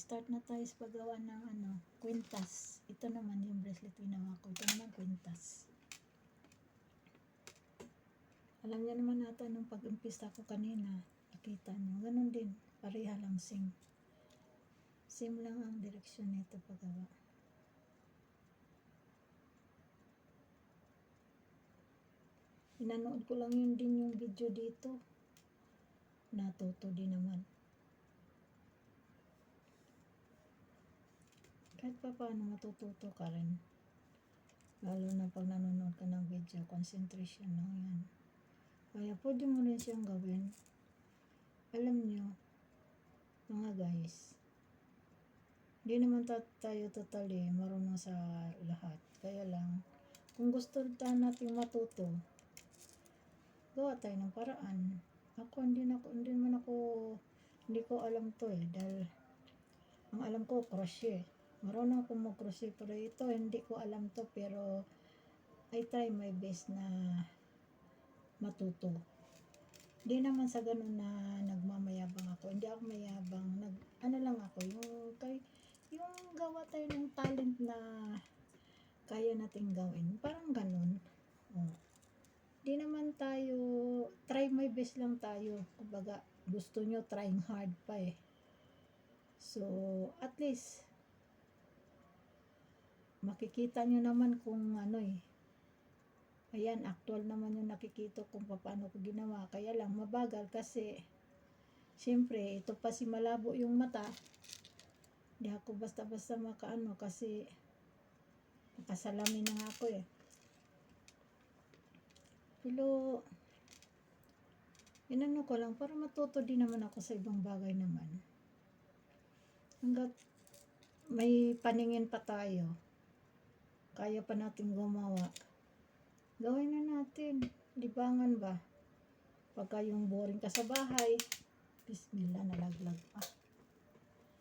start na tayo sa paggawa ng ano, kwintas. Ito naman yung bracelet ginawa ko. Ito naman kwintas. Alam niyo naman nata nung pag-umpisa ko kanina, nakita niyo. Ganun din, pareha lang same. Same lang ang direksyon nito paggawa. Inanood ko lang yun din yung video dito. Natuto din naman. Kahit pa paano matututo ka rin. Lalo na pag nanonood ka ng video, concentration lang yan. Kaya pwede mo rin siyang gawin. Alam nyo, mga guys, hindi naman ta- tayo totally marunong sa lahat. Kaya lang, kung gusto tayo nating matuto, gawa tayo ng paraan. Ako, hindi, na, hindi naman ako, hindi ko alam to eh. Dahil, ang alam ko, crochet. Marunong ako mag-crochet, pero ito, hindi ko alam to. Pero, I try my best na matuto. Hindi naman sa ganun na nagmamayabang ako. Hindi ako mayabang. Nag, ano lang ako, yung, kay, yung gawa tayo ng talent na kaya nating gawin. Parang ganun. Oh. Di naman tayo, try my best lang tayo. Kumbaga, gusto nyo trying hard pa eh. So, at least, makikita nyo naman kung ano eh. Ayan, actual naman yung nakikita kung paano ko ginawa. Kaya lang, mabagal kasi, siyempre, ito pa si malabo yung mata. Di ako basta-basta makaano kasi, nakasalamin na nga ako eh. Pero, inano ko lang, para matuto din naman ako sa ibang bagay naman. Hanggat may paningin pa tayo, kaya pa natin gumawa, gawin na natin. Libangan ba? Pagka yung boring ka sa bahay, bismillah, nalaglag pa.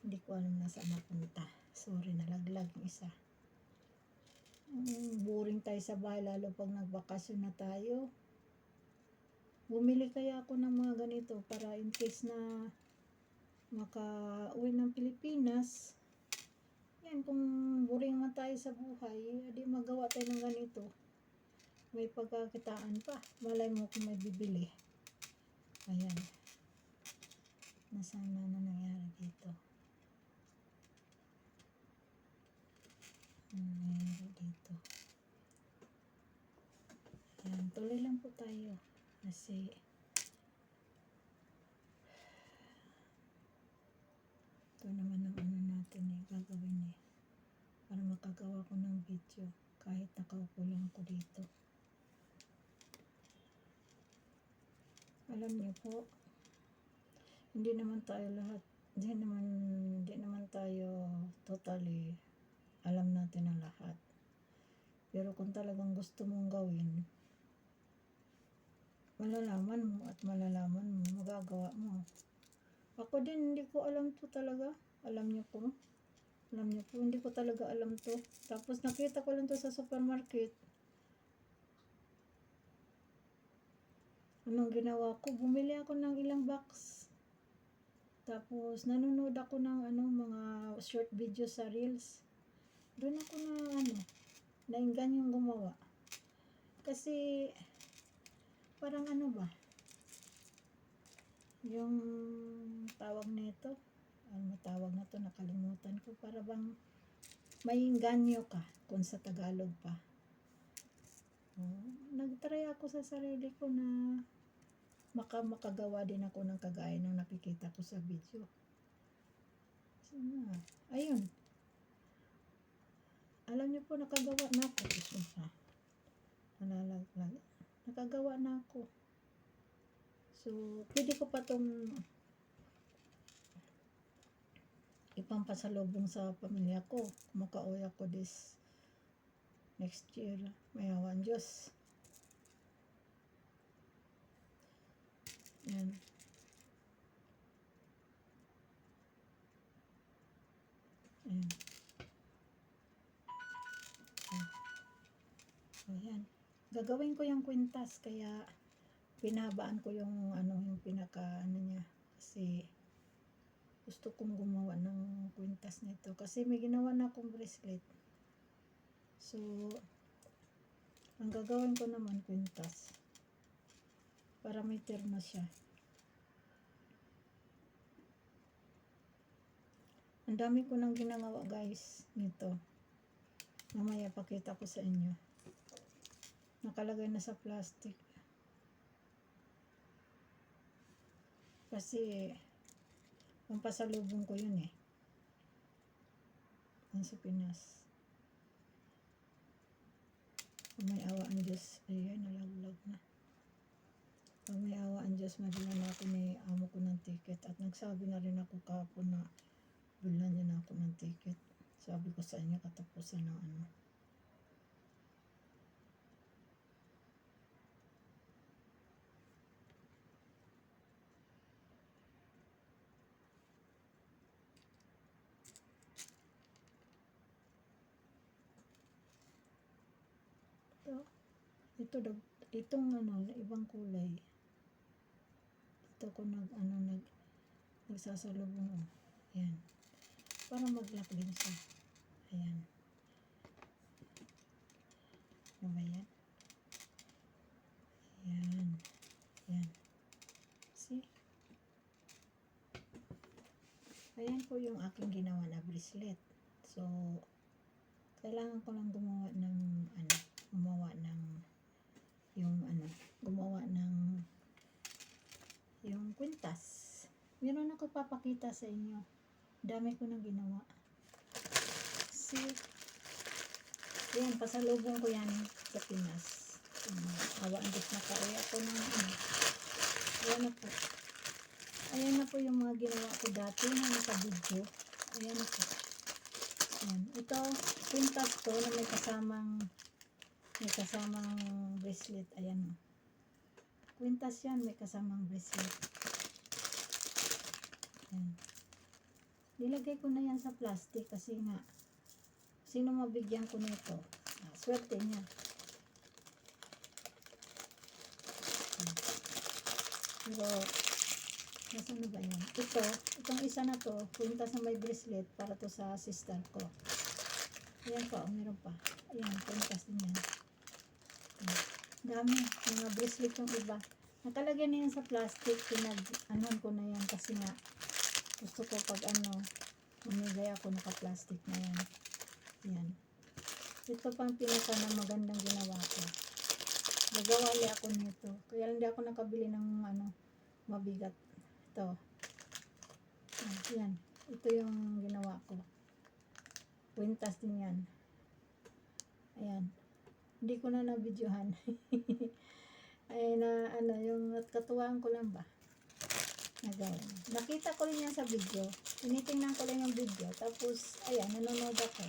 Hindi ko alam na saan napunta. Sorry, nalaglag yung isa. Mm, boring tayo sa bahay lalo pag nagbakasyon na tayo. Bumili kaya ako ng mga ganito para in case na maka-uwi ng Pilipinas. Yan, kung boring man tayo sa buhay, adi magawa tayo ng ganito. May pagkakitaan pa. Malay mo kung may bibili. Ayan. Nasaan na na nangyari dito? Ano nangyari dito? Ayan, tuloy lang po tayo. Kasi, ito naman ang ano natin eh, gagawin eh. Para makagawa ko ng video kahit nakaupo lang ako dito. Alam niyo po, hindi naman tayo lahat, hindi naman, hindi naman tayo totally alam natin ang lahat. Pero kung talagang gusto mong gawin, malalaman mo at malalaman mo, magagawa mo. Ako din, hindi ko alam to talaga. Alam niyo po. Alam niyo po, hindi ko talaga alam to. Tapos nakita ko lang to sa supermarket. Anong ginawa ko? Bumili ako ng ilang box. Tapos nanonood ako ng ano, mga short video sa Reels. Doon ako na ano, nainggan yung gumawa. Kasi parang ano ba? Yung tawag nito, ano tawag na to, nakalimutan ko. Para bang may inganyo ka kung sa Tagalog pa. Oh, nagtry ako sa sarili ko na maka makagawa din ako ng kagaya ng nakikita ko sa video. So, na, ayun. Alam niyo po, nakagawa na ako. Gusto ha. Nalalaglag. Nakagawa na ako. So, pwede ko pa tong ipampasalubong sa pamilya ko. Makauwi ako this next year. Mayawan Diyos. Yan. Ayan. Ayan. Gagawin ko yung kwintas kaya pinabaan ko yung ano yung pinaka ano niya kasi gusto kong gumawa ng kwintas nito kasi may ginawa na akong bracelet. So, ang gagawin ko naman kwintas para may terma siya. Ang dami ko nang ginagawa guys nito. Mamaya pakita ko sa inyo. Nakalagay na sa plastic. Kasi pampasalubong ko yun eh. Yan sa Pinas. Pag may awa ang Diyos, ayan, nalaglag na. Pag may awa ang Diyos, madala na ako ni amo ko ng ticket. At nagsabi na rin ako kahapon na bilhan niya na ako ng ticket. Sabi ko sa inyo, katapusan ng ano. Ito, ito, dag- itong ano, ibang kulay. Ito ko nag, ano, nag, nagsasalubong, oh. Ayan. Para mag-lock din siya. Ayan. Ano ba yan? Ayan. Ayan. See? Ayan po yung aking ginawa na bracelet. So, kailangan ko lang gumawa ng, ano, gumawa ng, yung, ano, gumawa ng, yung kwintas. Meron ako papakita sa inyo. Dami ko nang ginawa. See? Yan, pasalubong ko yan sa Pinas. Um, awa ang Diyos na kauwi ako ng ano. Ayan na po. Ayan na po yung mga ginawa ko dati na nakabidyo. Ayan na po. Ayan. Ito, pintas to na may kasamang may kasamang bracelet. Ayan o. Kwintas yan, may kasamang bracelet. Ayan. Nilagay ko na yan sa plastic kasi nga, sino mabigyan ko nito? Ah, swerte niya. Pero, nasa na ba yan? Ito, itong isa na to, kwintas na may bracelet para to sa sister ko. Ayan pa, oh, meron pa. Ayan, kwintas din yan. Ayan. Dami, mga bracelet yung iba. Nakalagay na yan sa plastic, pinag-anon ko na yan kasi nga, gusto ko pag ano, mamigay ako naka-plastic na yan. Yan. Ito pa ang pinaka na magandang ginawa ko. Nagawa ulit ako nito. Kaya hindi ako nakabili ng ano, mabigat. Ito. Yan. Ito yung ginawa ko. Kwintas din yan. Ayan. Hindi ko na nabidyohan. Ay na ano, yung katuwaan ko lang ba? nagawa. Nakita ko rin yan sa video. Tinitingnan ko lang yung video. Tapos, ayan, nanonood ako.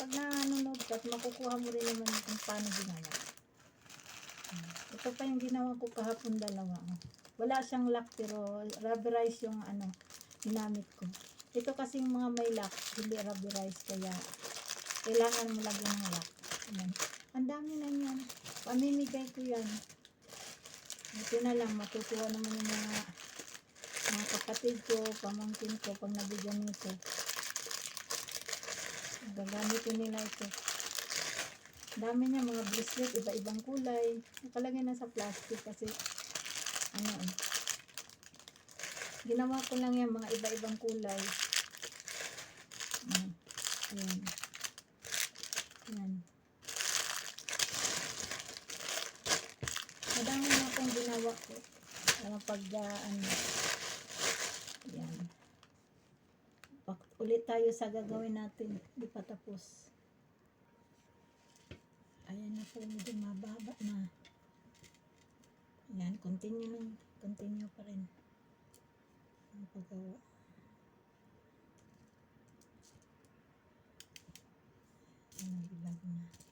Pag nanonood ka, makukuha mo rin naman kung paano ginawa. Hmm. Ito pa yung ginawa ko kahapon dalawa. Wala siyang lock pero rubberize yung ano, ginamit ko. Ito kasing mga may lock, hindi rubberize kaya kailangan mo lagyan ng lock. Ayan. Ang dami na yan. Pamimigay ko yan. Ito na lang, matutuwa naman yung mga mga kapatid ko, pamangkin ko, pag nabigyan nito. Gagamitin nila ito. Dami niya mga bracelet, iba-ibang kulay. Nakalagay na sa plastic kasi ano eh. Ginawa ko lang yan mga iba-ibang kulay. Ayan. Madami na akong ginawa ko. Para pag uh, ano, yan. Bak ulit tayo sa gagawin natin. Di pa tapos. Ayan na po, medyo mababa na. Yan, continue lang. Continue pa rin. Ang paggawa. Ayan, nabilag na.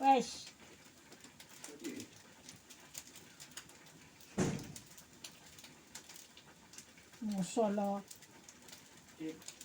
Fresh. Masala. Cake?